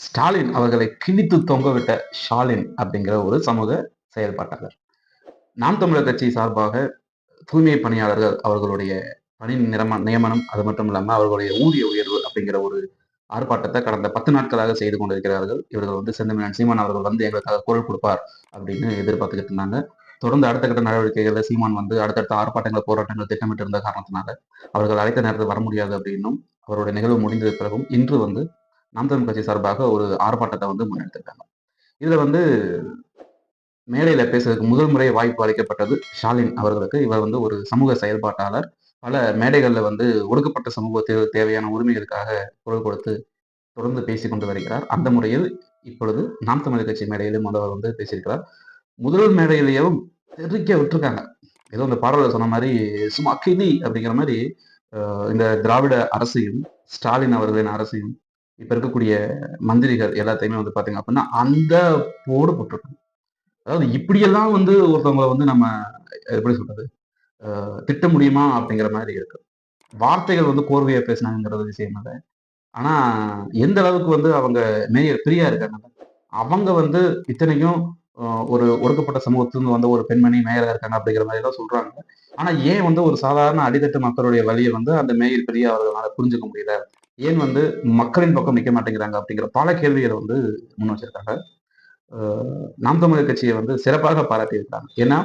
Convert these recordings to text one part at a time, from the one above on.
ஸ்டாலின் அவர்களை கிழித்து தொங்கவிட்ட ஷாலின் அப்படிங்கிற ஒரு சமூக செயல்பாட்டாளர். நாம் தமிழர் கட்சி சார்பாக தூய்மை பணியாளர்கள் அவர்களுடைய பணி நிரம நியமனம் அது மட்டும் இல்லாமல் அவர்களுடைய ஊதிய உயர்வு அப்படிங்கிற ஒரு ஆர்ப்பாட்டத்தை கடந்த பத்து நாட்களாக செய்து கொண்டிருக்கிறார்கள். இவர்கள் வந்து செந்தமிழன் சீமான் அவர்கள் வந்து எங்களுக்காக குரல் கொடுப்பார் அப்படின்னு எதிர்பார்த்துக்கிட்டு இருந்தாங்க. தொடர்ந்து அடுத்த கட்ட நடவடிக்கைகளில் சீமான் வந்து அடுத்தடுத்த ஆர்ப்பாட்டங்கள் போராட்டங்கள் திட்டமிட்டு இருந்த காரணத்தினால அவர்கள் அழைத்த நேரத்தில் வர முடியாது அப்படின்னும் அவருடைய நிகழ்வு முடிந்தது பிறகும் இன்று வந்து நாம் தமிழ் கட்சி சார்பாக ஒரு ஆர்ப்பாட்டத்தை வந்து முன்னெடுத்திருக்காங்க. இதுல வந்து மேடையில பேசுறதுக்கு முதல் முறை வாய்ப்பு அளிக்கப்பட்டது ஷாலின் அவர்களுக்கு. இவர் வந்து ஒரு சமூக செயல்பாட்டாளர். பல மேடைகளில் வந்து ஒடுக்கப்பட்ட சமூகத்தில் தேவையான உரிமைகளுக்காக குரல் கொடுத்து தொடர்ந்து பேசி கொண்டு வருகிறார். அந்த முறையில் இப்பொழுது நாம் தமிழ் கட்சி மேடையிலும் அவர் வந்து பேசியிருக்கிறார். முதல் மேடையிலேயும் தெரிக்க விட்டுருக்காங்க. ஏதோ இந்த பாடலில் சொன்ன மாதிரி சும்மா கிளி அப்படிங்கிற மாதிரி இந்த திராவிட அரசையும் ஸ்டாலின் அவர்களின் அரசையும் இப்ப இருக்கக்கூடிய மந்திரிகள் எல்லாத்தையுமே வந்து பாத்தீங்க அப்படின்னா அந்த போடு போட்டிருக்கணும் அதாவது இப்படியெல்லாம் வந்து ஒருத்தவங்களை வந்து நம்ம எப்படி சொல்றது திட்ட முடியுமா அப்படிங்கிற மாதிரி இருக்கு. வார்த்தைகள் வந்து கோர்வையா பேசினாங்கிறது விஷயம் இல்லை. ஆனா எந்த அளவுக்கு வந்து அவங்க மேயர் பிரியா இருக்காங்க அவங்க வந்து இத்தனைக்கும் ஒரு ஒடுக்கப்பட்ட சமூகத்திலிருந்து வந்த ஒரு பெண்மணி மேயரா இருக்காங்க அப்படிங்கிற மாதிரி எல்லாம் சொல்றாங்க. ஆனா ஏன் வந்து ஒரு சாதாரண அடித்தட்டு மக்களுடைய வழியை வந்து அந்த மேயர் பிரியா அவர்களால புரிஞ்சுக்க முடியல? ஏன் வந்து மக்களின் பக்கம் நிற்க மாட்டேங்கிறாங்க அப்படிங்கிற பல கேள்விகளை வந்து முன் வச்சிருக்காங்க. நாம் தமிழர் கட்சியை வந்து சிறப்பாக பாராட்டியிருக்காங்க ஏன்னா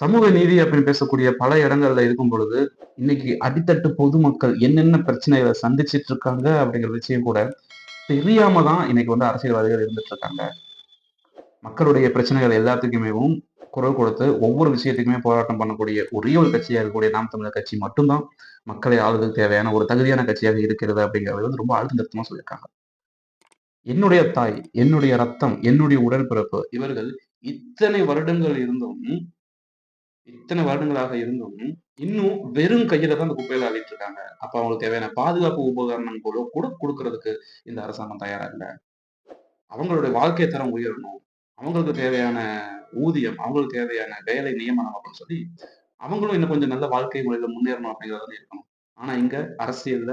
சமூக நீதி அப்படின்னு பேசக்கூடிய பல இடங்கள்ல இருக்கும் பொழுது இன்னைக்கு அடித்தட்டு பொதுமக்கள் என்னென்ன பிரச்சனைகளை சந்திச்சிட்டு இருக்காங்க அப்படிங்கிற விஷயம் கூட தெரியாம தான் இன்னைக்கு வந்து அரசியல்வாதிகள் இருந்துட்டு இருக்காங்க. மக்களுடைய பிரச்சனைகள் எல்லாத்துக்குமேவும் குரல் கொடுத்து ஒவ்வொரு விஷயத்துக்குமே போராட்டம் பண்ணக்கூடிய ஒரே ஒரு கட்சியாக இருக்கக்கூடிய நாம் தமிழர் கட்சி மட்டும்தான் மக்களை ஆளுதல் தேவையான ஒரு தகுதியான கட்சியாக இருக்கிறது அப்படிங்கிறது வந்து ரொம்ப அழுத்த நிறுத்தமாக சொல்லியிருக்காங்க. என்னுடைய தாய் என்னுடைய ரத்தம் என்னுடைய உடன்பிறப்பு இவர்கள் இத்தனை வருடங்கள் இருந்தும் இத்தனை வருடங்களாக இருந்தும் இன்னும் வெறும் கையில தான் அந்த குப்பையில அழிட்டு இருக்காங்க. அப்ப அவங்களுக்கு தேவையான பாதுகாப்பு உபகரணம் கூட கூட கொடுக்கறதுக்கு இந்த அரசாங்கம் தயாரா இல்லை. அவங்களுடைய வாழ்க்கை தரம் உயரணும். அவங்களுக்கு தேவையான ஊதியம் அவங்களுக்கு தேவையான வேலை நியமனம் அப்படின்னு சொல்லி அவங்களும் இன்னும் கொஞ்சம் நல்ல வாழ்க்கை முறையில முன்னேறணும் அப்படிங்கிறத இருக்கணும் ஆனா இங்க அரசியல்ல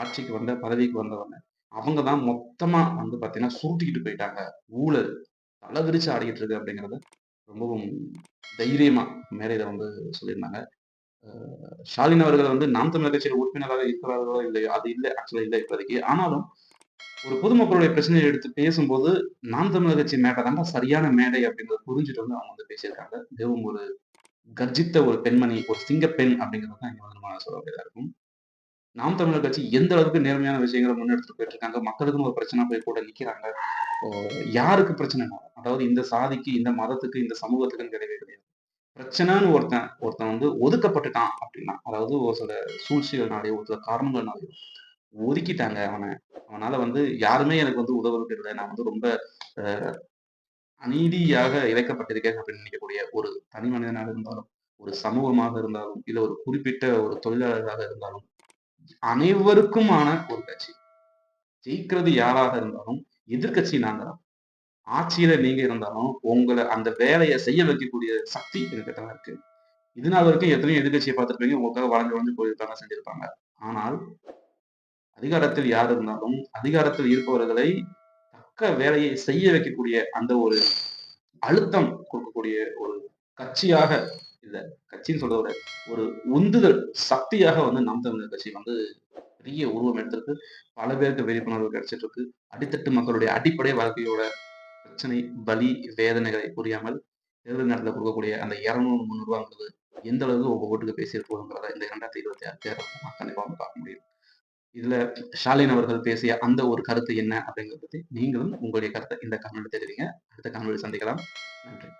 ஆட்சிக்கு வந்த பதவிக்கு வந்தவங்க அவங்க தான் மொத்தமா வந்து பாத்தீங்கன்னா சுருட்டிக்கிட்டு போயிட்டாங்க. ஊழல் விரிச்சு ஆடிக்கிட்டு இருக்கு அப்படிங்கிறத ரொம்பவும் தைரியமா மேடையில வந்து சொல்லியிருந்தாங்க. ஸ்டாலின் அவர்கள் வந்து நாம் தமிழர் கட்சியில் உறுப்பினராக இருக்கிறார்களோ இல்லையோ அது இல்லை ஆக்சுவலா இல்லை இப்போதைக்கு. ஆனாலும் ஒரு பொதுமக்களுடைய பிரச்சனையை எடுத்து பேசும்போது நாம் தமிழர் கட்சி மேடை தான் சரியான மேடை அப்படிங்கிறத புரிஞ்சுட்டு வந்து அவங்க வந்து பேசியிருக்காங்க. மிகவும் ஒரு கர்ஜித்த ஒரு பெண்மணி ஒரு சிங்க பெண் அப்படிங்கிறது தான் இங்க வந்து நம்ம சொல்ல வேண்டியதா இருக்கும். நாம் தமிழர் கட்சி எந்த அளவுக்கு நேர்மையான விஷயங்களை முன்னெடுத்துட்டு போயிட்டு இருக்காங்க மக்களுக்குன்னு ஒரு பிரச்சனை போய் கூட நிக்கிறாங்க யாருக்கு பிரச்சனை? அதாவது இந்த சாதிக்கு இந்த மதத்துக்கு இந்த சமூகத்துக்குன்னு கிடையவே கிடையாது. பிரச்சனைன்னு ஒருத்தன் ஒருத்தன் வந்து ஒதுக்கப்பட்டுட்டான் அப்படின்னா அதாவது ஒரு சில சூழ்ச்சிகள்னாலேயோ ஒரு சில காரணங்கள்னாலேயோ ஒதுக்கிட்டாங்க அவனை. அவனால வந்து யாருமே எனக்கு வந்து உதவுறது இல்லை நான் வந்து ரொம்ப அநீதியாக இழைக்கப்பட்டிருக்கேன் அப்படின்னு நினைக்கக்கூடிய ஒரு தனி மனிதனாக இருந்தாலும் ஒரு சமூகமாக இருந்தாலும் இல்ல ஒரு குறிப்பிட்ட ஒரு தொழிலாளராக இருந்தாலும் அனைவருக்குமான ஒரு கட்சி. ஜெயிக்கிறது யாராக இருந்தாலும் எதிர்கட்சி நாங்க ஆட்சியில நீங்க இருந்தாலும் உங்களை அந்த வேலையை செய்ய வைக்கக்கூடிய சக்தி எங்ககிட்ட இருக்கு. இதனால வரைக்கும் எத்தனையோ எதிர்கட்சியை பார்த்துருப்பீங்க உங்களுக்காக வளர்ந்து வளர்ந்து போயிருப்பாங்க செஞ்சிருப்பாங்க. ஆனால் அதிகாரத்தில் யார் இருந்தாலும் அதிகாரத்தில் இருப்பவர்களை தக்க வேலையை செய்ய வைக்கக்கூடிய அந்த ஒரு அழுத்தம் கொடுக்கக்கூடிய ஒரு கட்சியாக இல்லை கட்சின்னு சொல்றத ஒரு உந்துதல் சக்தியாக வந்து நாம் தமிழர் கட்சி வந்து பெரிய உருவம் எடுத்திருக்கு. பல பேருக்கு விழிப்புணர்வு கிடைச்சிட்டு இருக்கு அடித்தட்டு மக்களுடைய அடிப்படை வாழ்க்கையோட பிரச்சனை பலி வேதனைகளை புரியாமல் தேர்தல் நேரத்தில் கொடுக்கக்கூடிய அந்த இருநூறு முந்நூறுவாங்கிறது எந்த அளவுக்கு ஒவ்வொரு ஓட்டுக்கு பேசியிருக்கோங்கிறத இந்த இரண்டாயிரத்தி இருபத்தி ஆறு தேர்தல் கண்டிப்பாக வந்து பார்க்க முடியும். இதுல ஷாலின் அவர்கள் பேசிய அந்த ஒரு கருத்து என்ன அப்படிங்கிறத பத்தி நீங்களும் உங்களுடைய கருத்தை இந்த காணொலி தெரிவிங்க. அடுத்த காணொலி சந்திக்கலாம். நன்றி.